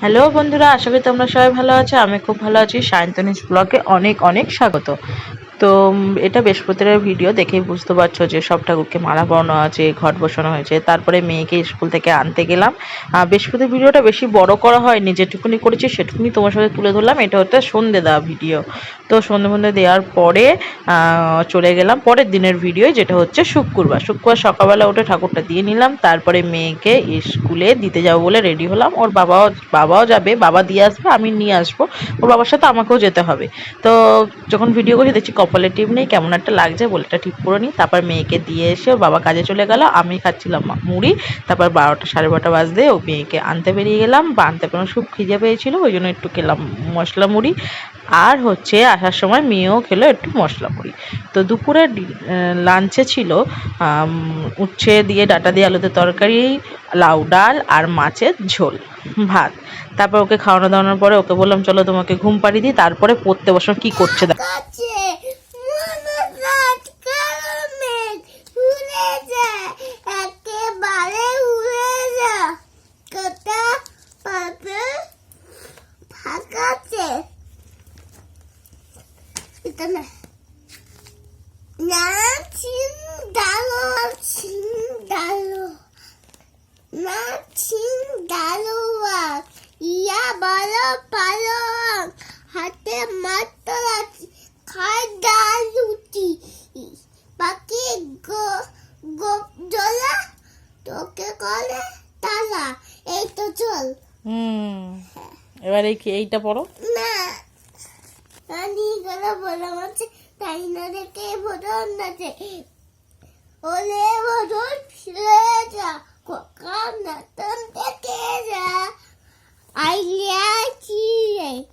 Hello বন্ধুরা, আশা করি তোমরা সবাই ভালো আছো। আমি খুব ভালো আছি। সায়ন্তনিস ব্লগে অনেক অনেক স্বাগত। তো এটা বৃহস্পতিবার ভিডিও দেখেই বুঝতে পারছ যে সব ঠাকুরকে মালা পরানো আছে ঘট বসানো হয়েছে। তারপরে মেয়েকে স্কুল থেকে আনতে গেলাম। আহ, বৃহস্পতির ভিডিওটা বেশি বড় করা হয়নি যেটুকুনি করেছি সেটুকুনি তোমার সাথে তুলে ধরলাম। এটা হচ্ছে সন্ধে দেওয়া ভিডিও। তো সন্ধে ফন্ধে দেওয়ার পরে চলে গেলাম পরের দিনের ভিডিও যেটা হচ্ছে শুক্রবার। শুক্রবার সকালবেলা উঠে ঠাকুরটা দিয়ে নিলাম তারপরে মেয়েকে স্কুলে দিতে যাব বলে রেডি হলাম। ওর বাবাও বাবাও যাবে বাবা দিয়ে আসবে আমি নিয়ে আসব। ওর বাবার সাথে আমাকেও যেতে হবে। তো যখন ভিডিও করছি দেখছি কপালে টিপ নেই, কেমন একটা লাগছে বলে এটা ঠিক করে নিই তারপর মেয়েকে দিয়ে এসে ওর বাবা কাজে চলে গেল, আমি খাচ্ছিলাম মুড়ি। তারপর বারোটা সাড়ে বারোটা বাজতে ও মেয়েকে আনতে বেরিয়ে গেলাম। বা আনতে পেলাম খুব খিদে পেয়েছিল, ওই জন্য একটু খেলাম মশলা মুড়ি। আর হচ্ছে আসার সময় মেয়েও খেলো একটু মশলা মুড়ি। তো দুপুরে লাঞ্চে ছিল উচ্ছে দিয়ে, ডাটা দিয়ে আলুতে তরকারি, লাউ ডাল আর মাছের ঝোল, ভাত। তারপর ওকে খাওয়ানো দাওয়ানোর পরে ওকে বললাম, চলো তোমাকে ঘুম পাড়িয়ে দিই, তারপরে পড়তে বসো, কি করছে দেখ চিন ডালো চিন ডালো না চিন ডালো ইয়া বলো পালো হাতে মাত্র আছে খায় ডাল রুটি বাকি গো গো জলা তোকে করে তালা এই তো চল হুম এবার এই এইটা পড়ো নাচে। ওলে ভোটন ফিরে যা কোকাম না তন দেখে যা।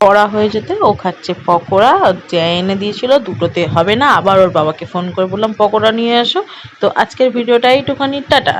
পড়া হয়ে যেতে ও খাচ্ছে পকোড়া, যে এনে দিয়েছিল দুটোতে হবে না, আবার ওর বাবাকে ফোন করে বললাম, পকোড়া নিয়ে আসো তো আজকের ভিডিওটা এইটুখানি, টাটা।